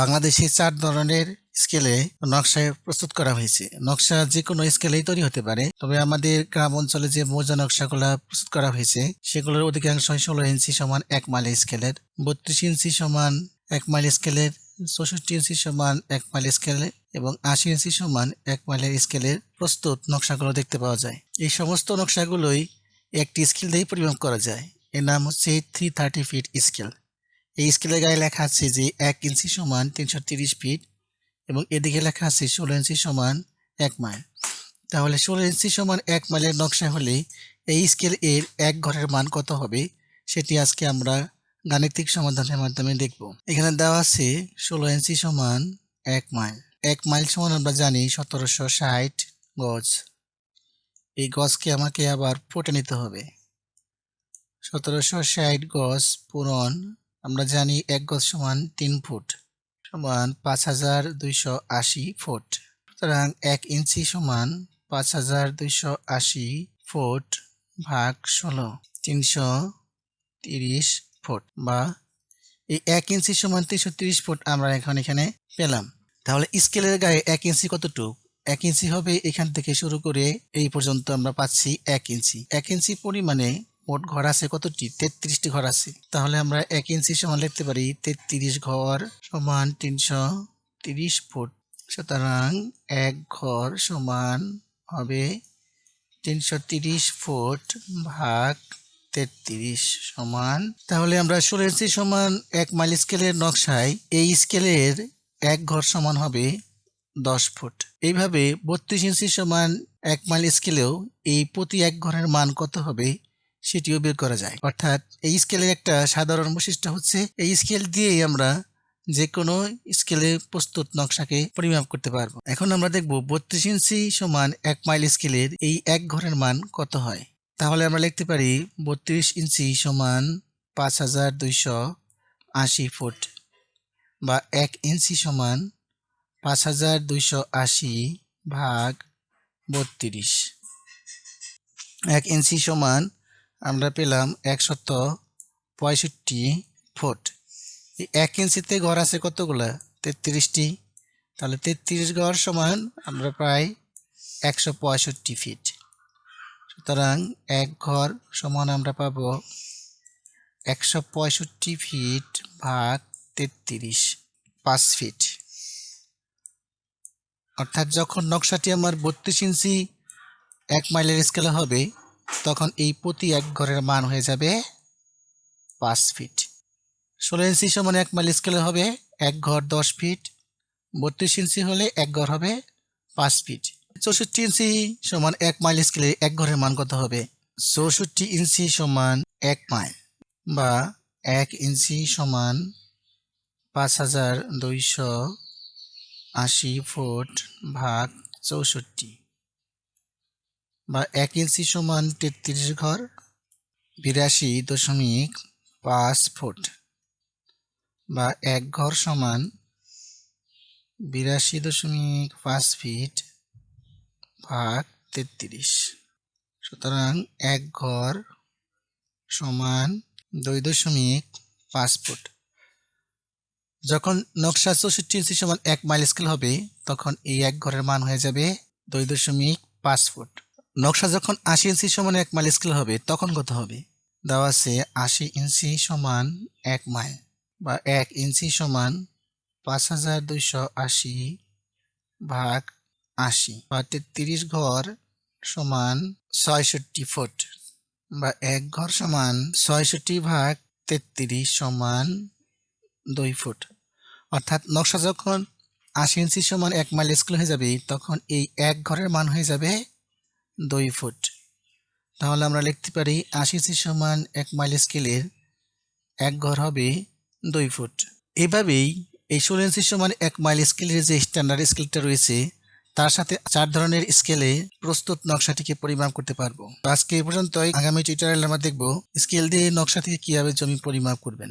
বাংলাদেশে চার ধরনের স্কেলে নকশা প্রস্তুত করা হয়েছে। নকশা যে কোনো স্কেলেই তৈরি হতে পারে, তবে আমাদের গ্রাম অঞ্চলে যে মৌজা নকশাগুলো প্রস্তুত করা হয়েছে, সেগুলোর অধিকাংশ ষোলো ইঞ্চি সমান এক মাইল স্কেলের বত্রিশ ইঞ্চি সমান এক মাইল স্কেলের চৌষট্টি ইঞ্চি সমান এক মাইল স্কেলের এবং আশি ইঞ্চি সমান এক মাইলের স্কেলের প্রস্তুত নকশাগুলো দেখতে পাওয়া যায়। এই সমস্ত নকশাগুলোই একটি স্কেল দিয়েই পরিমাপ করা যায়। এর নাম হচ্ছে থ্রি থার্টি ফিট স্কেল এই স্কেলের গায়ে লেখা আছে যে এক ইঞ্চি সমান তিনশো তিরিশ ফিট এবং এদিকে লেখা আছে ষোলো ইঞ্চি সমান এক মাইল। তাহলে ষোলো ইঞ্চি সমান এক মাইলের নকশা হলে এই স্কেল এর এক ঘরের মান কত হবে? সেটি আজকে আমরা গাণিতিক সমাধানের মাধ্যমে দেখব। এখানে দেওয়া আছে ষোলো ইঞ্চি সমান এক মাইল। এক মাইল সমান আমরা জানি সতেরোশো ষাট গজ। এই গজকে আমাকে আবার ফুটে নিতে হবে। সতেরোশো ষাট গজ পূরণ আমরা জানি এক গজ সমান তিন ফুট সমান পাঁচ হাজার দুইশো আশি ফুট। সুতরাং এক ইঞ্চি সমান পাঁচ হাজার দুইশো আশি ফুট ভাগ ষোলো, তিনশো তিরিশ ফুট বা এই এক ইঞ্চি সমান তিনশো তিরিশ ফুট আমরা এখন এখানে পেলাম। তাহলে স্কেলের গায়ে এক ইঞ্চি কতটুক? এক ইঞ্চি হবে এখান থেকে শুরু করে এই পর্যন্ত আমরা পাচ্ছি এক ইঞ্চি। এক ইঞ্চি পরিমাণে মোট ঘর আছে কতটি তেত্রিশটি ঘর আছে। তাহলে আমরা এক ইঞ্চি সমান লিখতে পারি তেত্রিশ ঘর সমান তিনশো তিরিশ ফুট। সুতরাং এক ঘর সমান হবে তিনশো তিরিশ ফুট ভাগ তেত্রিশ সমান। তাহলে আমরা ষোলো ইঞ্চি সমান এক মাইল স্কেলের নকশায় এই স্কেলের এক ঘর সমান হবে দশ ফুট। এইভাবে বত্রিশ ইঞ্চি সমান এক মাইল স্কেলেও এই প্রতি এক ঘরের মান কত হবে? সেটিও বের করা যায়। অর্থাৎ এই স্কেলের একটা সাধারণ বৈশিষ্ট্য হচ্ছে, এই স্কেল দিয়েই আমরা যে কোনো স্কেলে প্রস্তুত নকশাকে পরিমাপ করতে পারব। এখন আমরা দেখব বত্রিশ ইঞ্চি সমান এক মাইল স্কেলের এই এক ঘরের মান কত হয়। তাহলে আমরা লিখতে পারি বত্রিশ ইঞ্চি সমান পাঁচ হাজার দুইশো আশি ফুট বা এক ইঞ্চি সমান পাঁচ হাজার দুইশো আশি ভাগ বত্রিশ। এক ইঞ্চি সমান আমরা পেলাম একশত পঁয়ষট্টি ফুট। এক ইঞ্চিতে ঘর আছে কতগুলা? তেত্রিশটি। তাহলে তেত্রিশ ঘর সমান আমরা প্রায় একশো পঁয়ষট্টি ফিট সুতরাং এক ঘর সমান আমরা পাব একশো পঁয়ষট্টি ফিট ভাগ তেত্রিশ, পাঁচ ফিট অর্থাৎ যখন নকশাটি আমার বত্রিশ ইঞ্চি এক মাইলের স্কেলে হবে তখন এই প্রতি এক ঘরের মান হয়ে যাবে পাঁচ ফিট ষোলো ইঞ্চি সমান এক মাইল স্কেলে হবে এক ঘর দশ ফিট বত্রিশ ইঞ্চি হলে এক ঘর হবে পাঁচ ফিট চৌষট্টি ইঞ্চি সমান এক মাইল স্কেলে এক ঘরের মান কত হবে? চৌষট্টি ইঞ্চি সমান এক মাইল বা এক ইঞ্চি সমান পাঁচ হাজার দুইশো আশি ফুট ভাগ চৌষট্টি। বা এক ইঞ্চি সমান তেত্রিশ ঘর, বিরাশি দশমিক পাঁচ ফুট বা এক ঘর সমান বিরাশি দশমিক পাঁচ ফিট ভাগ তেত্রিশ। সুতরাং এক ঘর সমান দুই দশমিক পাঁচ ফুট। যখন নকশা চৌষট্টি ইঞ্চি সমান এক মাইল স্কেল হবে, তখন এই এক ঘরের মান হয়ে যাবে দুই দশমিক পাঁচ ফুট। নকশা যখন আশি ইঞ্চি সমান এক মাইল স্কেল হবে, তখন কত হবে? দেওয়া আছে আশি ইঞ্চি সমান এক মাইল বা এক ইঞ্চি সমান পাঁচ হাজার দুইশো আশি ভাগ আশি বা তেত্রিশ ঘর সমান ছয়ষট্টি ফুট বা এক ঘর সমান ছয়ষট্টি ভাগ তেত্রিশ সমান দুই ফুট। অর্থাৎ নকশা যখন আশি ইঞ্চি সমান এক মাইল স্কেল হয়ে যাবে, তখন এই এক ঘরের মান হয়ে যাবে দুই ফুট। তাহলে আমরা লিখতে পারি আশি ইঞ্চি সমান এক মাইল স্কেলের এক ঘর হবে দুই ফুট। এভাবেই এই ষোলো ইঞ্চি সমান এক মাইল স্কেলের যে স্ট্যান্ডার্ড স্কেলটা রয়েছে, তার সাথে চার ধরনের স্কেলে প্রস্তুত নকশাটিকে পরিমাপ করতে পারব। আজকে এই পর্যন্তই। আগামী টিউটোরিয়ালে আমরা দেখব স্কেল দিয়ে নকশা থেকে কীভাবে জমি পরিমাপ করবেন।